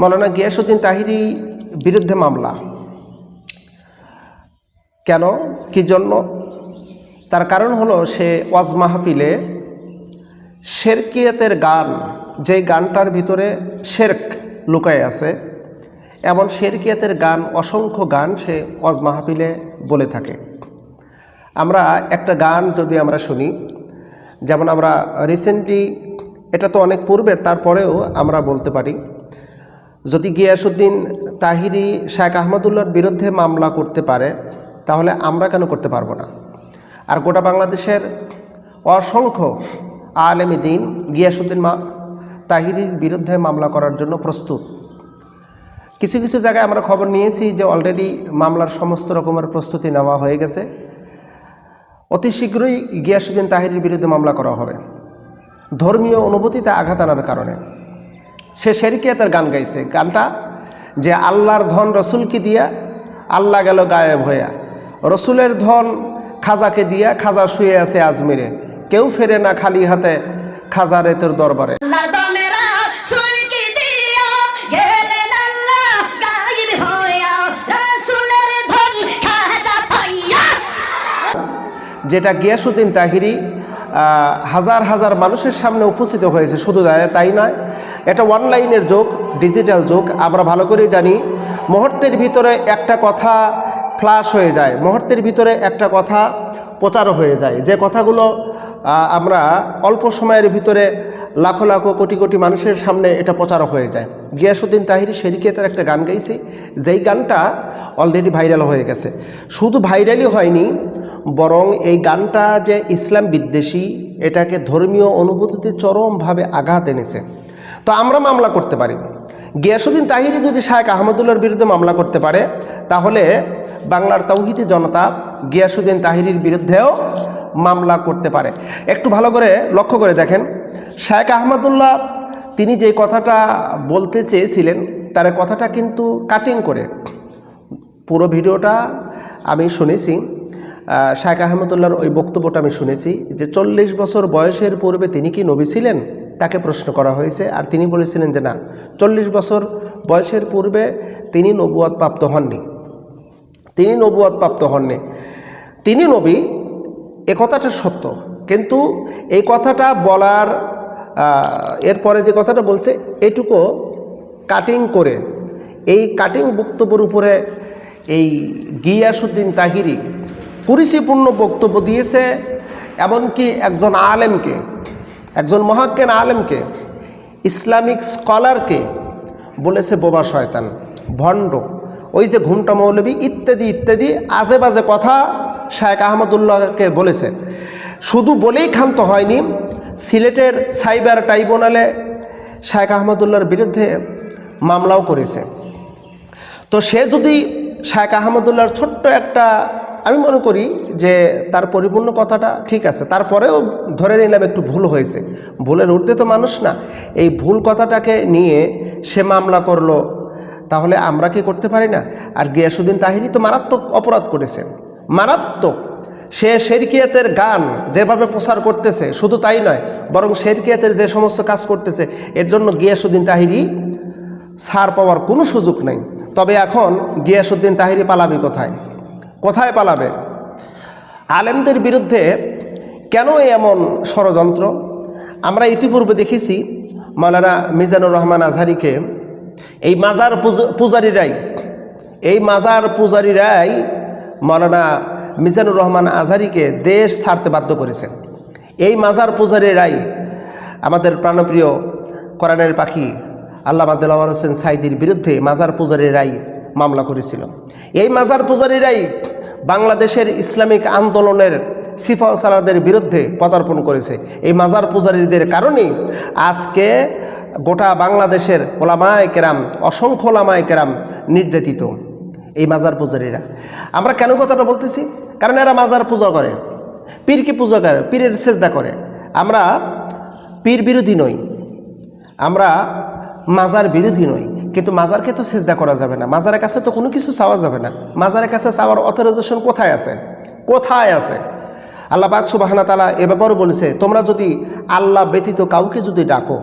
মৌলানা গিয়াসুদ্দিন তাহিরি বিরুদ্ধে মামলা। কেন? কি জন্য? তার কারণ হলো সে ওয়াজ মাহফিলে শেরকিয়াতের গান, যেই গানটার ভিতরে শেরক লুকায় আছে, এমন শেরকিয়াতের গান, অসংখ্য গান সে ওয়াজ মাহফিলে বলে থাকে। আমরা একটা গান যদি আমরা শুনি, যেমন আমরা রিসেন্টলি এটা তো অনেক পূর্বের, তারপরেও আমরা বলতে পারি যদি গিয়াসুদ্দিন তাহিরি শেখ আহমদুল্লার বিরুদ্ধে মামলা করতে পারে, তাহলে আমরা কেন করতে পারব না? আর গোটা বাংলাদেশের অসংখ্য আলেমী দিন গিয়াসুদ্দিন মা তাহিরির বিরুদ্ধে মামলা করার জন্য প্রস্তুত। কিছু কিছু জায়গায় আমরা খবর নিয়েছি যে অলরেডি মামলার সমস্ত রকমের প্রস্তুতি নেওয়া হয়ে গেছে। অতি শীঘ্রই গিয়াসুদ্দিন তাহিরির বিরুদ্ধে মামলা করা হবে। ধর্মীয় অনুভূতিতে আঘাত আনার কারণে। সে শেরিকিয়াতের গান গাইছে। গানটা যে আল্লাহর ধন রসুলকে দিয়া আল্লাহ গেল গায়েব হইয়া। রসুলের ধন খাজাকে দিয়া খাজা শুয়ে আছে আজমিরে। কেউ ফেরে না খালি হাতে খাজারে তোর দরবারে। খাজা যেটা গিয়াসুদ্দিন তাহিরি হাজার হাজার মানুষের সামনে উপস্থিত হয়েছে শুধু তাই নয় এটা অনলাইনের যুগ ডিজিটাল যুগ, আমরা ভালো করেই জানি। মুহূর্তের ভিতরে একটা কথা ফ্লাশ হয়ে যায়, মুহূর্তের ভিতরে একটা কথা প্রচার হয়ে যায়। যে কথাগুলো আমরা অল্প সময়ের ভিতরে লাখো লাখো কোটি কোটি মানুষের সামনে এটা প্রচার হয়ে যায়। গিয়াসুদ্দিন তাহিরি শেরিকেতের একটা গান গাইছি, যেই গানটা অলরেডি ভাইরাল হয়ে গেছে। শুধু ভাইরালই হয়নি, বরং এই গানটা যে ইসলাম বিদ্বেষী, এটাকে ধর্মীয় অনুভূতিতে চরমভাবে আঘাত এনেছে। তো আমরা মামলা করতে পারি। গিয়াসুদ্দিন তাহিরি যদি শায়েক আহমদুল্লার বিরুদ্ধে মামলা করতে পারে, তাহলে বাংলার তৌহিদি জনতা গিয়াসুদ্দিন তাহিরির বিরুদ্ধেও মামলা করতে পারে। একটু ভালো করে লক্ষ্য করে দেখেন শায়েক আহমদুল্লাহ তিনি যে কথাটা বলতে চেয়েছিলেন, তার কথাটা কিন্তু কাটিং করে। পুরো ভিডিওটা আমি শুনেছি শায়েখ আহমদুল্লাহর ওই বক্তব্যটা আমি শুনেছি যে চল্লিশ বছর বয়সের পূর্বে তিনি কি নবী ছিলেন? তাকে প্রশ্ন করা হয়েছে আর তিনি বলেছিলেন যে না, চল্লিশ বছর বয়সের পূর্বে তিনি নবুয়াদ প্রাপ্ত হননি। তিনি নবুয়াদ প্রাপ্ত হননি। তিনি নবী, এ কথাটা সত্য। কিন্তু এই কথাটা বলার এরপরে যে কথাটা বলছে, এটুকু কাটিং করে। এই কাটিং বক্তব্যের উপরে এই গিয়াসুদ্দিন তাহিরি কুরিসিপূর্ণ বক্তব্য দিয়েছে, এমনকি একজন আলেমকে। একজন মহাক্কেন আলেমকে, ইসলামিক স্কলারকে বলেছে বোবা শয়তান, ভণ্ড। ওই যে ঘুমটা মৌলবী, ইত্যাদি ইত্যাদি, আজে বাজে কথা শায়েক আহমদুল্লাহকে বলেছে। শুধু বলেই ক্ষান্ত হয়নি, সিলেটের সাইবার ট্রাইব্যুনালে শায়েক আহমদুল্লাহর বিরুদ্ধে মামলাও করেছে। তো সে যদি শায়েক আহমদুল্লাহর ছোট্ট একটা আমি মনে করি যে তার পরিপূর্ণ কথাটা ঠিক আছে। তারপরেও ধরে নিলাম একটু ভুল হয়েছে। ভুলের উঠতে তো মানুষ না। এই ভুল কথাটাকে নিয়ে সে মামলা করল, তাহলে আমরা কি করতে পারি না? আর গিয়াসুদ্দিন তাহিরি তো মারাত্মক অপরাধ করেছে। মারাত্মক। সে শেরকিয়াতের গান যেভাবে প্রচার করতেছে, শুধু তাই নয়, বরং শেরকিয়াতের যে সমস্ত কাজ করতেছে, এর জন্য গিয়াসুদ্দিন তাহিরি ছাড় পাওয়ার কোনো সুযোগ নেই। তবে এখন গিয়াসুদ্দিন তাহিরি পালাবি কোথায়? কোথায় পালাবে? আলেমদের বিরুদ্ধে কেন এমন ষড়যন্ত্র? আমরা ইতিপূর্বে দেখেছি মাওলানা মিজানুর রহমান আজহারিকে এই মাজার পূজ- পূজারীরাই, এই মাজার পূজারীরাই মাওলানা মিজানুর রহমান আজহারিকে দেশ ছাড়তে বাধ্য করেছেন। এই মাজার পূজারীরাই আমাদের প্রাণপ্রিয় কোরআনের পাখি আল্লামা দেলাওয়ার হোসেন সাইদির বিরুদ্ধে মাজার পূজারীরাই মামলা করেছিল। এই মাজার পূজারীরাই বাংলাদেশের ইসলামিক আন্দোলনের সিফা সালাদের বিরুদ্ধে পদার্পণ করেছে। এই মাজার পূজারীদের কারণেই আজকে গোটা বাংলাদেশের ওলামায় কেরাম, অসংখ্য ওলামায় কেরাম নির্যাতিত এই মাজার পূজারীরা। আমরা কেন কথাটা বলতেছি? কারণ এরা মাজার পূজা করে পীরকে পূজা করে? পীরের সেজদা করে। আমরা পীর বিরোধী নই, আমরা মাজার বিরোধী নই। কিন্তু মাজারকে তো সেজদা করা যাবে না। মাজারের কাছে তো কোনো কিছু চাওয়া যাবে না। মাজারের কাছে চাওয়ার অথরাইজেশন কোথায় আছে? কোথায় আছে? আল্লাহ পাক সুবাহানা তালা এ ব্যাপারও বলেছে, তোমরা যদি আল্লাহ ব্যতীত কাউকে যদি ডাকো,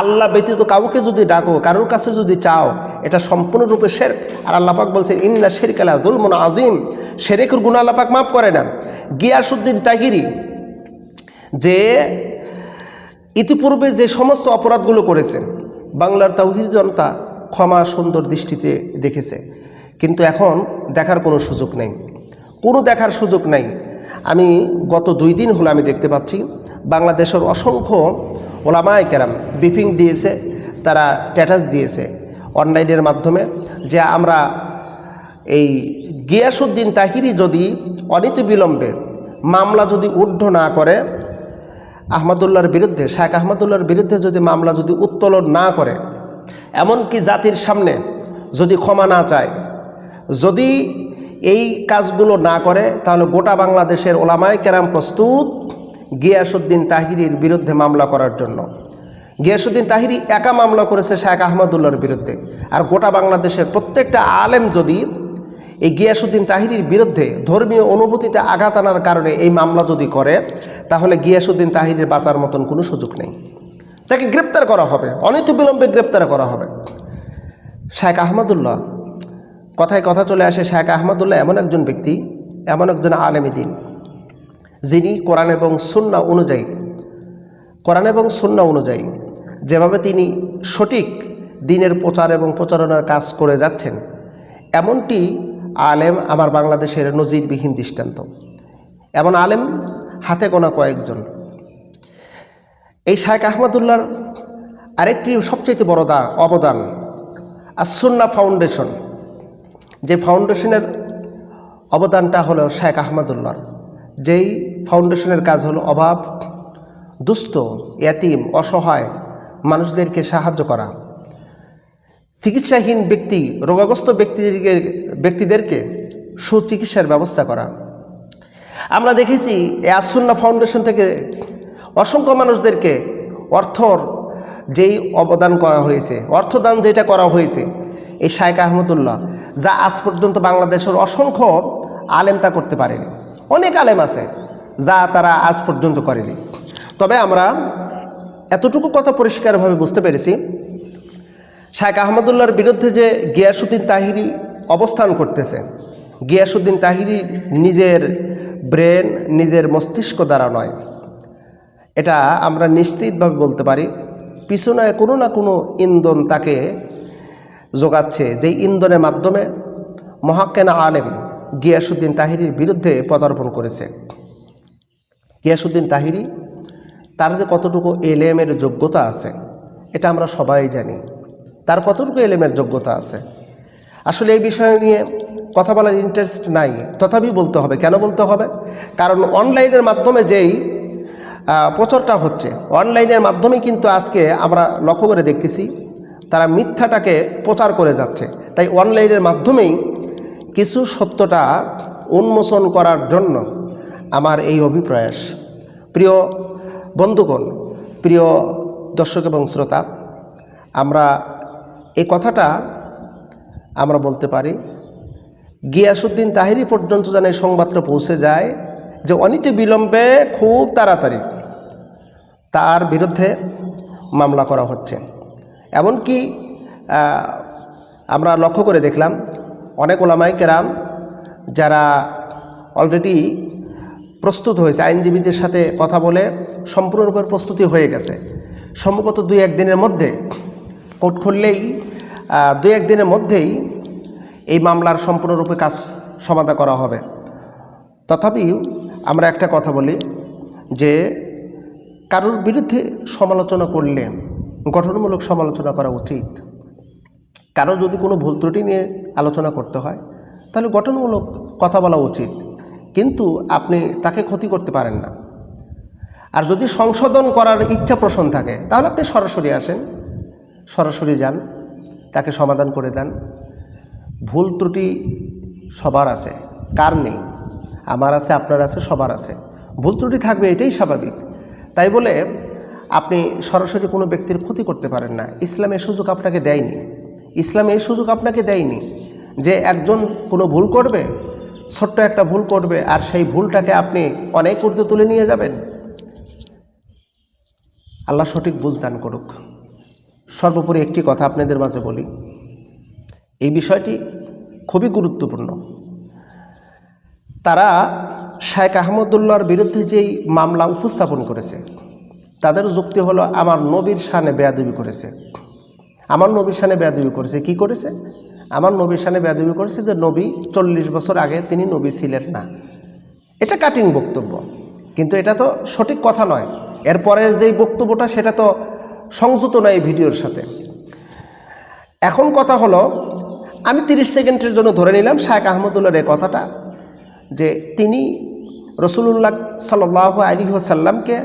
আল্লাহ ব্যতীত কাউকে যদি ডাকো, কারোর কাছে যদি চাও, এটা সম্পূর্ণরূপে শের আর আল্লাপাক বলছেন ইন্না শেরকালা দুলমন আজিম শেরেকের গুণ আল্লাপাক মাফ করে না। গিয়াসুদ্দিন তাহিরি যে ইতিপূর্বে যে সমস্ত অপরাধগুলো করেছে, বাংলার তাওহিদ জনতা ক্ষমা সুন্দর দৃষ্টিতে দেখেছে। কিন্তু এখন দেখার কোনো সুযোগ নেই। কোনো দেখার সুযোগ নেই। আমি গত দুই দিন হলো আমি দেখতে পাচ্ছি, বাংলাদেশের অসংখ্য ওলামায় কেরাম ব্রিফিং দিয়েছে, তারা স্ট্যাটাস দিয়েছে অনলাইনের মাধ্যমে যে আমরা এই গিয়াসুদ্দিন তাহিরি যদি অনীতি বিলম্বে মামলা যদি ঊর্ধ্ব না করে আহমদুল্লার বিরুদ্ধে শেখ আহমদুল্লার বিরুদ্ধে যদি মামলা যদি উত্তোলন না করে এমনকি জাতির সামনে যদি ক্ষমা না চায়, যদি এই কাজগুলো না করে, তাহলে গোটা বাংলাদেশের ওলামায় কেরাম প্রস্তুত গিয়াসুদ্দিন তাহিরির বিরুদ্ধে মামলা করার জন্য। গিয়াসুদ্দিন তাহিরি একা মামলা করেছে শেখ আহমদুল্লাহর বিরুদ্ধে। আর গোটা বাংলাদেশের প্রত্যেকটা আলেম যদি এই গিয়াসুদ্দিন তাহিরির বিরুদ্ধে ধর্মীয় অনুভূতিতে আঘাত আনার কারণে এই মামলা যদি করে, তাহলে গিয়াসুদ্দিন তাহিরের বাঁচার মতন কোনো সুযোগ নেই। তাকে গ্রেপ্তার করা হবে অনিত বিলম্বে গ্রেপ্তার করা হবে। শেখ আহমদুল্লাহ, কথায় কথা চলে আসে শেখ আহমদুল্লাহ এমন একজন ব্যক্তি, এমন একজন আলেমী দিন, যিনি কোরআন এবং সুন্না অনুযায়ী, কোরআন এবং সুন্না অনুযায়ী যেভাবে তিনি সঠিক দিনের প্রচার এবং প্রচারণার কাজ করে যাচ্ছেন, এমনটি আলেম আমার বাংলাদেশের নজিরবিহীন দৃষ্টান্ত। এমন আলেম হাতে গোনা কয়েকজন। এই শায়েক আহমদুল্লাহর আরেকটি সবচেয়ে বড় দা, অবদান আসুন্না ফাউন্ডেশন। যে ফাউন্ডেশনের অবদানটা হলো শেখ আহমদুল্লাহর। যেই ফাউন্ডেশনের কাজ হলো অভাব, দুস্থ এতিম অসহায় মানুষদেরকে সাহায্য করা। চিকিৎসাহীন ব্যক্তি, রোগাগ্রস্ত ব্যক্তিদেরকে ব্যক্তিদেরকে সুচিকিৎসার ব্যবস্থা করা। আমরা দেখেছি এই আসুন্না ফাউন্ডেশন থেকে অসংখ্য মানুষদেরকে অর্থর যেই অবদান করা হয়েছে, অর্থদান যেটা করা হয়েছে, এই শায়েক আহমদুল্লাহ, যা আজ পর্যন্ত বাংলাদেশের অসংখ্য আলেম তা করতে পারেনি। অনেক আলেম আছে যা তারা আজ পর্যন্ত করেনি। তবে আমরা এতটুকু কথা পরিষ্কারভাবে বুঝতে পেরেছি শায়েক আহমদুল্লাহর বিরুদ্ধে যে গিয়াসুদ্দিন তাহিরি অবস্থান করতেছে গিয়াসুদ্দিন তাহিরি নিজের ব্রেন, নিজের মস্তিষ্ক দ্বারা নয়। এটা আমরা নিশ্চিতভাবে বলতে পারি, পিছনে কোনো না কোনো ইন্ধন তাকে যোগাচ্ছে, যেই ইন্ধনের মাধ্যমে মহাক্কেনা আলেম গিয়াসুদ্দিন তাহিরির বিরুদ্ধে পদার্পণ করেছে। গিয়াসুদ্দিন তাহিরি, তার যে কতটুকু এলেমের যোগ্যতা আছে, এটা আমরা সবাই জানি। তার কতটুকু এলেমের যোগ্যতা আছে? আসলে এই বিষয় নিয়ে কথা বলার ইন্টারেস্ট নাই, তথাপি বলতে হবে। কেন বলতে হবে? কারণ অনলাইনের মাধ্যমে যেই প্রচারটা হচ্ছে। অনলাইনের মাধ্যমে কিন্তু আজকে আমরা লক্ষ্য করে দেখতেছি তারা মিথ্যাটাকে প্রচার করে যাচ্ছে। তাই অনলাইনের মাধ্যমেই কিছু সত্যটা উন্মোচন করার জন্য আমার এই অভিপ্রয়াস প্রিয় বন্ধুগণ, প্রিয় দর্শক এবং শ্রোতা, আমরা এই কথাটা আমরা বলতে পারি গিয়াসুদ্দিন তাহিরি পর্যন্ত যেন এই সংবাদটা পৌঁছে যায় যে অনীতি বিলম্বে খুব তাড়াতাড়ি তার বিরুদ্ধে মামলা করা হচ্ছে। এমনকি আমরা লক্ষ্য করে দেখলাম, অনেক ওলামাই কেরাম যারা অলরেডি প্রস্তুত হয়েছে, আইনজীবীদের সাথে কথা বলে সম্পূর্ণরূপে প্রস্তুতি হয়ে গেছে। সম্ভবত দুই একদিনের মধ্যে, কোর্ট খুললেই দুই একদিনের মধ্যেই এই মামলার সম্পূর্ণরূপে কাজ সমাধা করা হবে। তথাপি আমরা একটা কথা বলি যে কারোর বিরুদ্ধে সমালোচনা করলে গঠনমূলক সমালোচনা করা উচিত। কারও যদি কোনো ভুল ত্রুটি নিয়ে আলোচনা করতে হয়, তাহলে গঠনমূলক কথা বলা উচিত। কিন্তু আপনি তাকে ক্ষতি করতে পারেন না। আর যদি সংশোধন করার ইচ্ছা পোষণ থাকে, তাহলে আপনি সরাসরি আসেন, সরাসরি যান, তাকে সমাধান করে দেন। ভুল ত্রুটি সবার আছে, কার নেই? আমার আছে, আপনার আছে, সবার আছে। ভুল ত্রুটি থাকবে, এটাই স্বাভাবিক। তাই বলে আপনি সরাসরি কোনো ব্যক্তির ক্ষতি করতে পারেন না। ইসলাম এই সুযোগ আপনাকে দেয়নি। ইসলাম এই সুযোগ আপনাকে দেয়নি যে একজন কোনো ভুল করবে, ছোট্ট একটা ভুল করবে, আর সেই ভুলটাকে আপনি অনেক ঊর্ধ্বে তুলে নিয়ে যাবেন। আল্লাহ সঠিক বুঝদান করুক। সর্বোপরি একটি কথা আপনাদের মাঝে বলি। এই বিষয়টি খুবই গুরুত্বপূর্ণ। তারা শায়েখ আহমদুল্লাহর বিরুদ্ধে যেই মামলা উপস্থাপন করেছে, তাদের যুক্তি হলো, আমার নবীর শানে বেয়াদবি করেছে। আমার নবীর শানে বেয়াদবি করেছে, কি করেছে? আমার নবীর শানে বেয়াদবি করেছে যে, নবী, চল্লিশ বছর আগে তিনি নবী ছিলেন না। এটা কাটিং বক্তব্য। কিন্তু এটা তো সঠিক কথা নয়। এরপরের যেই বক্তব্যটা, সেটা তো সংযুক্ত নয় এই ভিডিওর সাথে। এখন কথা হলো, আমি তিরিশ সেকেন্ডের জন্য ধরে নিলাম শায়েখ আহমদুল্লাহর এই কথাটা যে তিনি রসুল্লাহ সাল্লাহ আলী সাল্লামকে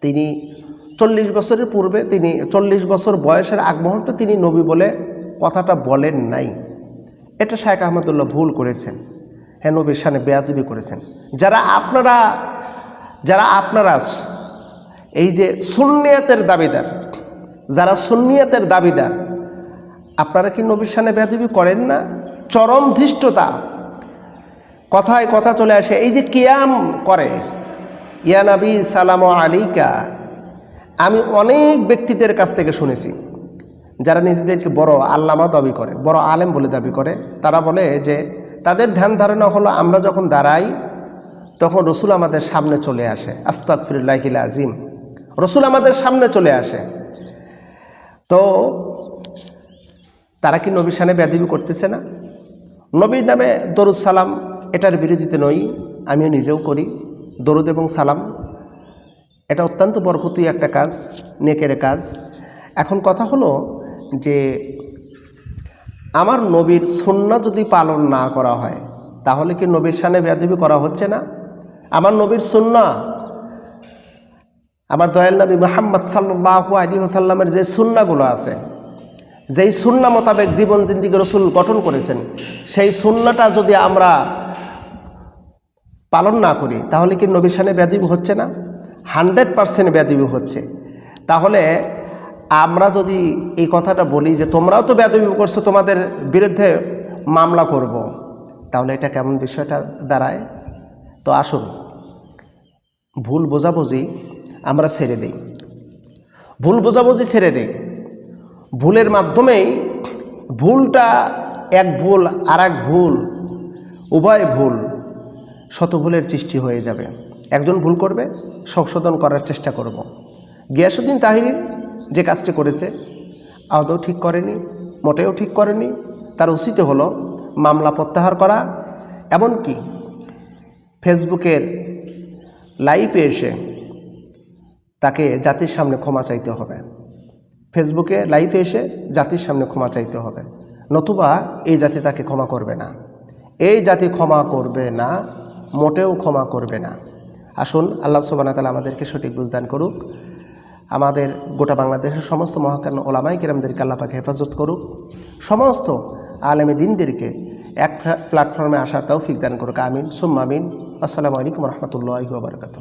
তিনি চল্লিশ বছরের পূর্বে তিনি চল্লিশ বছর বয়সের আগ মুহূর্তে তিনি নবী বলে কথাটা বলেন নাই। এটা শায়েখ আহমদুল্লাহ ভুল করেছেন। হ্যাঁ নবীর সানে বেয়াদবি করেছেন। যারা আপনারা যারা আপনারা এই যে সুন্নিয়াতের দাবিদার, যারা সুন্নিয়াতের দাবিদার, আপনারা কি নবীর সানে বেয়াদবি করেন না? চরম ধৃষ্টতা কথায় কথা চলে আসে, এই যে কিয়াম করে, ইয়া নবী সালাম আলিকা আমি অনেক ব্যক্তিদের কাছ থেকে শুনেছি, যারা নিজেদেরকে বড় আল্লামা দাবি করে, বড় আলেম বলে দাবি করে, তারা বলে যে তাদের ধ্যান ধারণা হলো আমরা যখন দাঁড়াই, তখন রসুল আমাদের সামনে চলে আসে আস্তাক ফিরুল্লাহিল আজিম রসুল আমাদের সামনে চলে আসে। তো তারা কি নবীর সানে ব্যাধিবি করতেছে না? নবীর নামে দরুদ সালাম এটার বিরোধিতে নই আমিও নিজেও করি। দরুদ এবং সালাম, এটা অত্যন্ত বরকতি একটা কাজ, নেকের কাজ। এখন কথা হলো যে, আমার নবীর সুন্না যদি পালন না করা হয়, তাহলে কি নবীর সানে বেয়াদবি করা হচ্ছে না? আমার নবীর সুন্না আমার দয়াল নবী মোহাম্মদ সাল্লাহ আলী হোসাল্লামের যে সুন্নাগুলো আছে, যেই সুন্না মোতাবেক জীবন, জিন্দিগি, রসুল গঠন করেছেন, সেই সুন্নাটা যদি আমরা পালন না করি, তাহলে কি নবীর সানে ব্যাধিবি হচ্ছে না? হান্ড্রেড পারসেন্ট ব্যাধিবি হচ্ছে। তাহলে আমরা যদি এই কথাটা বলি যে তোমরাও তো ব্যাধবি করছ, তোমাদের বিরুদ্ধে মামলা করব। তাহলে এটা কেমন বিষয়টা দাঁড়ায়? তো আসুন, ভুল বোঝাবুঝি আমরা ছেড়ে দিই। ভুল বোঝাবুঝি ছেড়ে দিই। ভুলের মাধ্যমেই ভুলটা এক ভুল আর ভুল, উভয় ভুল। শত ভুলের সৃষ্টি হয়ে যাবে। একজন ভুল করবে, সংশোধন করার চেষ্টা করব। গিয়াসুদ্দিন তাহিরি যে কাজটি করেছে, আদৌ ঠিক করেনি, মোটেও ঠিক করেনি, তার উচিত হলো মামলা প্রত্যাহার করা, এমনকি ফেসবুকের লাইভে এসে তাকে জাতির সামনে ক্ষমা চাইতে হবে। ফেসবুকে লাইভে এসে জাতির সামনে ক্ষমা চাইতে হবে। নতুবা এই জাতি তাকে ক্ষমা করবে না। এই জাতি ক্ষমা করবে না। মোটেও ক্ষমা করবে না। আসুন, আল্লাহ সুবানা তালা আমাদেরকে সঠিক বুঝদান করুক। আমাদের গোটা বাংলাদেশের সমস্ত মহাকান্ন ওলামাই কেরামদেরকে আল্লাপাকে হেফাজত করুক। সমস্ত আলেমে দিনদেরকে এক প্ল্যাটফর্মে আসার তৌফিক দান করুক। আমিন, সুম্মা আমিন। আসসালামু আলাইকুম রহমতুল্লাহ বারকাত